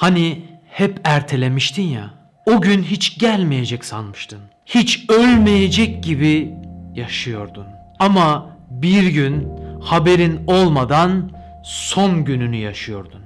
Hani hep ertelemiştin ya. O gün hiç gelmeyecek sanmıştın. Hiç ölmeyecek gibi yaşıyordun. Ama bir gün haberin olmadan son gününü yaşıyordun.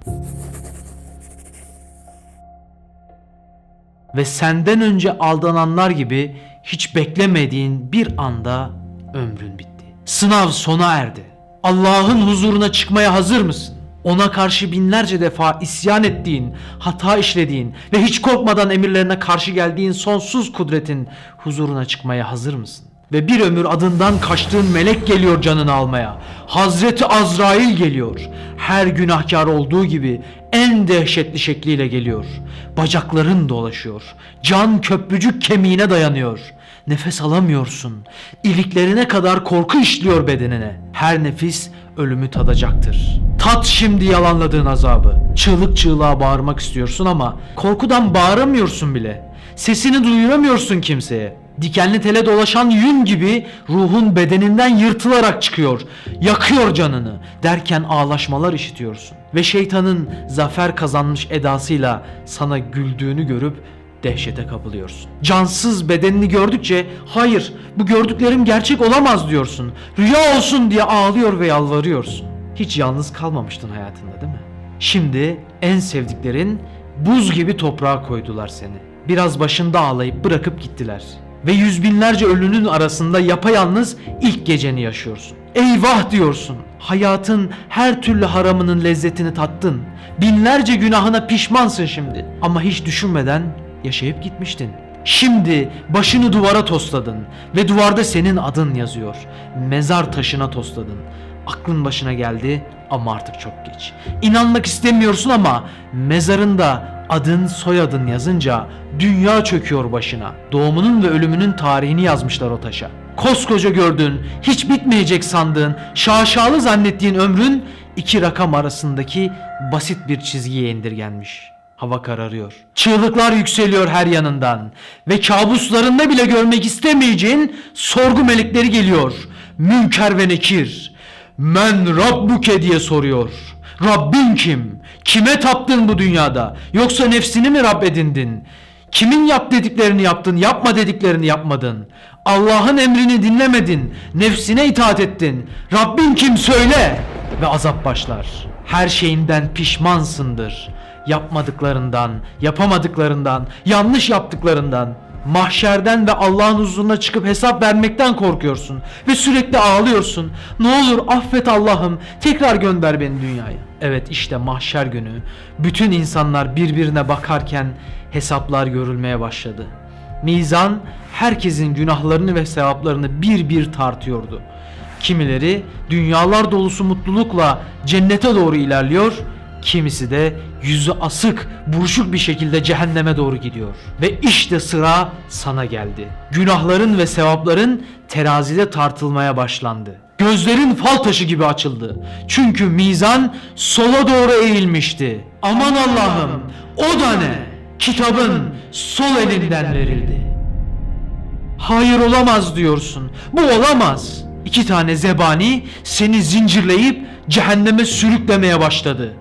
Ve senden önce aldananlar gibi hiç beklemediğin bir anda ömrün bitti. Sınav sona erdi. Allah'ın huzuruna çıkmaya hazır mısın? Ona karşı binlerce defa isyan ettiğin, hata işlediğin ve hiç korkmadan emirlerine karşı geldiğin sonsuz kudretin huzuruna çıkmaya hazır mısın? Ve bir ömür adından kaçtığın melek geliyor canını almaya. Hazreti Azrail geliyor. Her günahkar olduğu gibi en dehşetli şekliyle geliyor. Bacakların dolaşıyor. Can köprücük kemiğine dayanıyor. Nefes alamıyorsun. İliklerine kadar korku işliyor bedenine. Her nefis ölümü tadacaktır. Tat şimdi yalanladığın azabı. Çığlık çığlığa bağırmak istiyorsun ama korkudan bağıramıyorsun bile. Sesini duyuramıyorsun kimseye. Dikenli tele dolaşan yün gibi ruhun bedeninden yırtılarak çıkıyor. Yakıyor canını derken ağlaşmalar işitiyorsun. Ve şeytanın zafer kazanmış edasıyla sana güldüğünü görüp dehşete kapılıyorsun. Cansız bedenini gördükçe hayır bu gördüklerim gerçek olamaz diyorsun. Rüya olsun diye ağlıyor ve yalvarıyorsun. Hiç yalnız kalmamıştın hayatında değil mi? Şimdi en sevdiklerin buz gibi toprağa koydular seni. Biraz başında ağlayıp bırakıp gittiler. Ve yüz binlerce ölünün arasında yapayalnız ilk geceni yaşıyorsun. Eyvah diyorsun. Hayatın her türlü haramının lezzetini tattın. Binlerce günahına pişmansın şimdi. Ama hiç düşünmeden yaşayıp gitmiştin. Şimdi başını duvara tosladın ve duvarda senin adın yazıyor. Mezar taşına tosladın. Aklın başına geldi ama artık çok geç. İnanmak istemiyorsun ama mezarında adın soyadın yazınca dünya çöküyor başına. Doğumunun ve ölümünün tarihini yazmışlar o taşa. Koskoca gördüğün, hiç bitmeyecek sandığın, şaşalı zannettiğin ömrün iki rakam arasındaki basit bir çizgiye indirgenmiş. Hava kararıyor. Çığlıklar yükseliyor her yanından ve kabuslarında bile görmek istemeyeceğin sorgu melekleri geliyor. Münker ve Nekir. Men Rabbuke diye soruyor. Rabbin kim? Kime taptın bu dünyada? Yoksa nefsini mi Rab edindin? Kimin yap dediklerini yaptın, yapma dediklerini yapmadın? Allah'ın emrini dinlemedin, nefsine itaat ettin. Rabbin kim söyle? Ve azap başlar. Her şeyinden pişmansındır. Yapmadıklarından, yapamadıklarından, yanlış yaptıklarından. Mahşerden ve Allah'ın huzuruna çıkıp hesap vermekten korkuyorsun ve sürekli ağlıyorsun. Ne olur affet Allah'ım, tekrar gönder beni dünyaya. Evet işte mahşer günü bütün insanlar birbirine bakarken hesaplar görülmeye başladı. Mizan herkesin günahlarını ve sevaplarını bir bir tartıyordu. Kimileri dünyalar dolusu mutlulukla cennete doğru ilerliyor, kimisi de yüzü asık, buruşuk bir şekilde cehenneme doğru gidiyor. Ve işte sıra sana geldi. Günahların ve sevapların terazide tartılmaya başlandı. Gözlerin fal taşı gibi açıldı. Çünkü mizan sola doğru eğilmişti. Aman Allah'ım, o da ne? Kitabın sol elinden verildi. Hayır olamaz diyorsun. Bu olamaz. İki tane zebani seni zincirleyip cehenneme sürüklemeye başladı.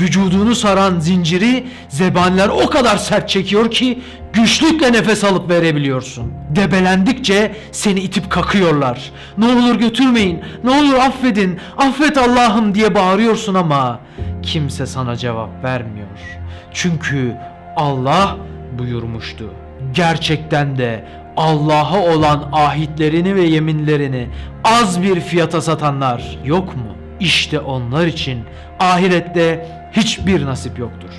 Vücudunu saran zinciri zebaniler o kadar sert çekiyor ki güçlükle nefes alıp verebiliyorsun. Debelendikçe seni itip kakıyorlar. Ne olur götürmeyin, ne olur affedin, affet Allah'ım diye bağırıyorsun ama kimse sana cevap vermiyor. Çünkü Allah buyurmuştu. Gerçekten de Allah'a olan ahitlerini ve yeminlerini az bir fiyata satanlar yok mu? İşte onlar için ahirette hiçbir nasip yoktur.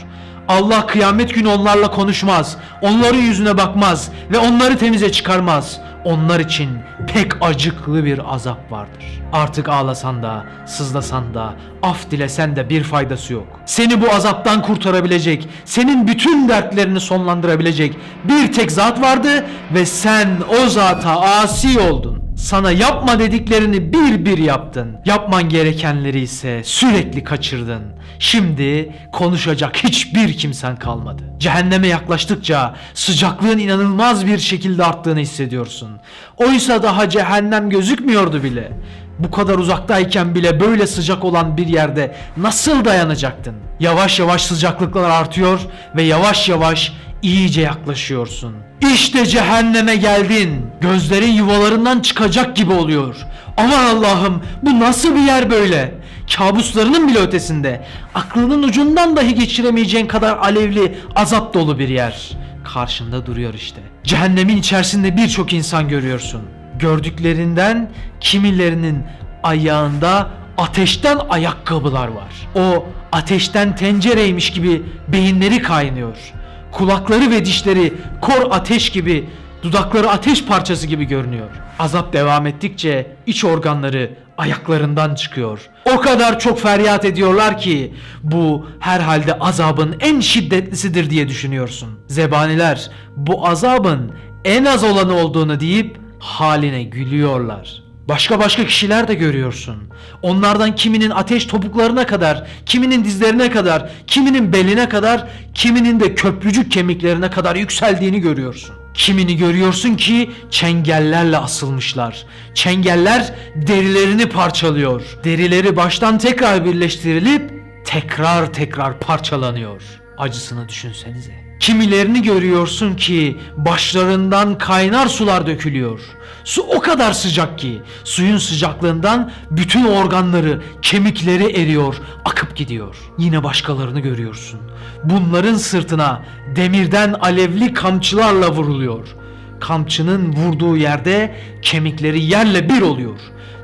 Allah kıyamet günü onlarla konuşmaz, onların yüzüne bakmaz ve onları temize çıkarmaz. Onlar için pek acıklı bir azap vardır. Artık ağlasan da, sızlasan da, af dilesen de bir faydası yok. Seni bu azaptan kurtarabilecek, senin bütün dertlerini sonlandırabilecek bir tek zat vardı ve sen o zata asi oldun. Sana yapma dediklerini bir bir yaptın. Yapman gerekenleri ise sürekli kaçırdın. Şimdi konuşacak hiçbir kimsen kalmadı. Cehenneme yaklaştıkça sıcaklığın inanılmaz bir şekilde arttığını hissediyorsun. Oysa daha cehennem gözükmüyordu bile. Bu kadar uzaktayken bile böyle sıcak olan bir yerde nasıl dayanacaktın? Yavaş yavaş sıcaklıklar artıyor ve yavaş yavaş iyice yaklaşıyorsun. İşte cehenneme geldin. Gözlerin yuvalarından çıkacak gibi oluyor. Aman Allah'ım bu nasıl bir yer böyle? Kabuslarının bile ötesinde. Aklının ucundan dahi geçiremeyeceğin kadar alevli, azap dolu bir yer. Karşında duruyor işte. Cehennemin içerisinde birçok insan görüyorsun. Gördüklerinden kimilerinin ayağında ateşten ayakkabılar var. O ateşten tencereymiş gibi beyinleri kaynıyor. Kulakları ve dişleri kor ateş gibi, dudakları ateş parçası gibi görünüyor. Azap devam ettikçe iç organları ayaklarından çıkıyor. O kadar çok feryat ediyorlar ki bu herhalde azabın en şiddetlisidir diye düşünüyorsun. Zebaniler bu azabın en az olanı olduğunu deyip haline gülüyorlar. Başka başka kişiler de görüyorsun. Onlardan kiminin ateş topuklarına kadar, kiminin dizlerine kadar, kiminin beline kadar, kiminin de köprücük kemiklerine kadar yükseldiğini görüyorsun. Kimini görüyorsun ki çengellerle asılmışlar. Çengeller derilerini parçalıyor. Derileri baştan tekrar birleştirilip tekrar tekrar parçalanıyor. Acısını düşünsenize. Kimilerini görüyorsun ki başlarından kaynar sular dökülüyor. Su o kadar sıcak ki suyun sıcaklığından bütün organları, kemikleri eriyor, akıp gidiyor. Yine başkalarını görüyorsun. Bunların sırtına demirden alevli kamçılarla vuruluyor. Kamçının vurduğu yerde kemikleri yerle bir oluyor.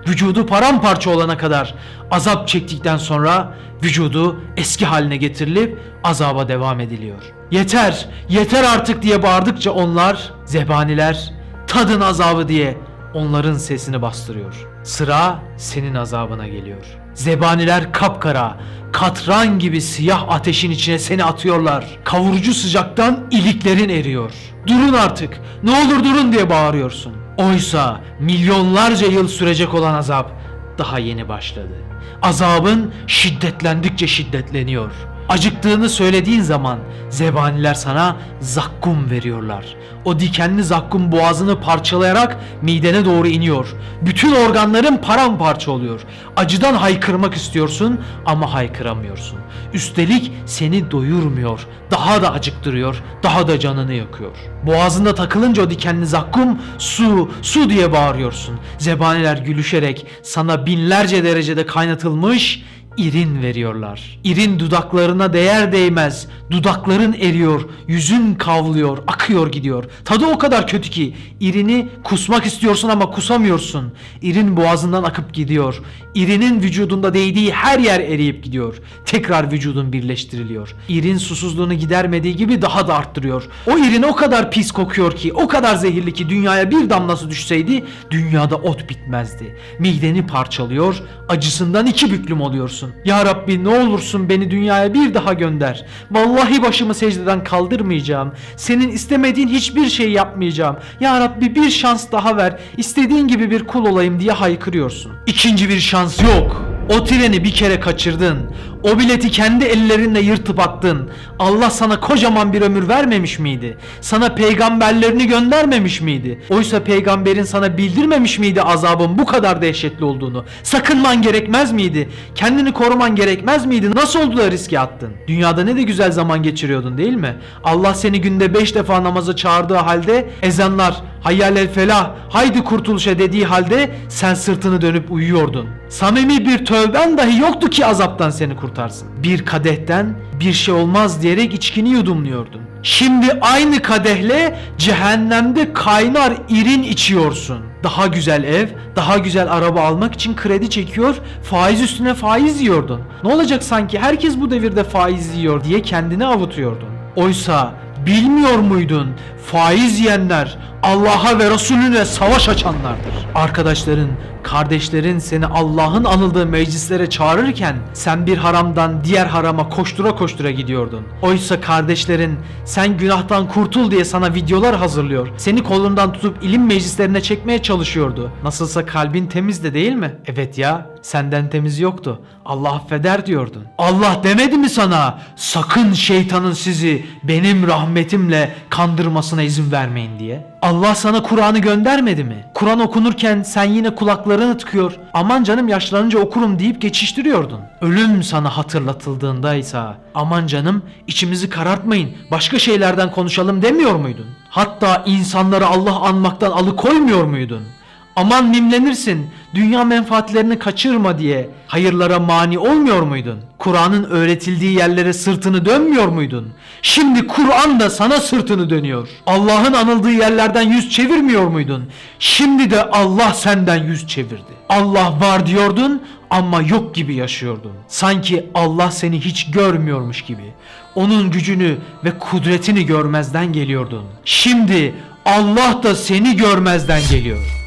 Vücudu paramparça olana kadar azap çektikten sonra vücudu eski haline getirilip azaba devam ediliyor. Yeter, yeter artık diye bağırdıkça onlar, zebaniler, tadın azabı diye onların sesini bastırıyor. Sıra senin azabına geliyor. Zebaniler kapkara, katran gibi siyah ateşin içine seni atıyorlar. Kavurucu sıcaktan iliklerin eriyor. Durun artık, ne olur durun diye bağırıyorsun. Oysa milyonlarca yıl sürecek olan azap daha yeni başladı. Azabın şiddetlendikçe şiddetleniyor. Acıktığını söylediğin zaman zebaniler sana zakkum veriyorlar. O dikenli zakkum boğazını parçalayarak midene doğru iniyor. Bütün organların paramparça oluyor. Acıdan haykırmak istiyorsun ama haykıramıyorsun. Üstelik seni doyurmuyor. Daha da acıktırıyor. Daha da canını yakıyor. Boğazında takılınca o dikenli zakkum su, su diye bağırıyorsun. Zebaniler gülüşerek sana binlerce derecede kaynatılmış irin veriyorlar. İrin dudaklarına değer değmez. Dudakların eriyor, yüzün kavlıyor, akıyor gidiyor. Tadı o kadar kötü ki irini kusmak istiyorsun ama kusamıyorsun. İrin boğazından akıp gidiyor. İrinin vücudunda değdiği her yer eriyip gidiyor. Tekrar vücudun birleştiriliyor. İrin susuzluğunu gidermediği gibi daha da arttırıyor. O irin o kadar pis kokuyor ki, o kadar zehirli ki dünyaya bir damlası düşseydi dünyada ot bitmezdi. Mideni parçalıyor, acısından iki büklüm oluyorsun. Ya Rabbi ne olursun beni dünyaya bir daha gönder. Vallahi başımı secdeden kaldırmayacağım. Senin istemediğin hiçbir şey yapmayacağım. Ya Rabbi bir şans daha ver. İstediğin gibi bir kul olayım diye haykırıyorsun. İkinci bir şans yok. O treni bir kere kaçırdın. O bileti kendi ellerinle yırtıp attın. Allah sana kocaman bir ömür vermemiş miydi? Sana peygamberlerini göndermemiş miydi? Oysa peygamberin sana bildirmemiş miydi azabın bu kadar dehşetli olduğunu? Sakınman gerekmez miydi? Kendini koruman gerekmez miydi? Nasıl oldu da riske attın? Dünyada ne de güzel zaman geçiriyordun değil mi? Allah seni günde beş defa namaza çağırdığı halde ezanlar hayyal el felah haydi kurtuluşa dediği halde sen sırtını dönüp uyuyordun. Samimi bir tövben dahi yoktu ki azaptan seni kurtarsın. Bir kadehten bir şey olmaz diyerek içkini yudumluyordun. Şimdi aynı kadehle cehennemde kaynar irin içiyorsun. Daha güzel ev, daha güzel araba almak için kredi çekiyor, faiz üstüne faiz yiyordun. Ne olacak sanki herkes bu devirde faiz yiyor diye kendini avutuyordun. Oysa bilmiyor muydun faiz yiyenler Allah'a ve Resulüne savaş açanlardır. Arkadaşların, kardeşlerin seni Allah'ın anıldığı meclislere çağırırken sen bir haramdan diğer harama koştura koştura gidiyordun. Oysa kardeşlerin sen günahtan kurtul diye sana videolar hazırlıyor. Seni kolundan tutup ilim meclislerine çekmeye çalışıyordu. Nasılsa kalbin temizdi değil mi? Evet ya, senden temiz yoktu. Allah affeder diyordun. Allah demedi mi sana? Sakın şeytanın sizi benim rahmetimle kandırmasına izin vermeyin diye. Allah sana Kur'an'ı göndermedi mi? Kur'an okunurken sen yine kulaklarını tıkıyor. Aman canım yaşlanınca okurum deyip geçiştiriyordun. Ölüm sana hatırlatıldığında ise aman canım içimizi karartmayın başka şeylerden konuşalım demiyor muydun? Hatta insanları Allah anmaktan alıkoymuyor muydun? Aman mimlenirsin, dünya menfaatlerini kaçırma diye hayırlara mani olmuyor muydun? Kur'an'ın öğretildiği yerlere sırtını dönmüyor muydun? Şimdi Kur'an da sana sırtını dönüyor. Allah'ın anıldığı yerlerden yüz çevirmiyor muydun? Şimdi de Allah senden yüz çevirdi. Allah var diyordun ama yok gibi yaşıyordun. Sanki Allah seni hiç görmüyormuş gibi. Onun gücünü ve kudretini görmezden geliyordun. Şimdi Allah da seni görmezden geliyor.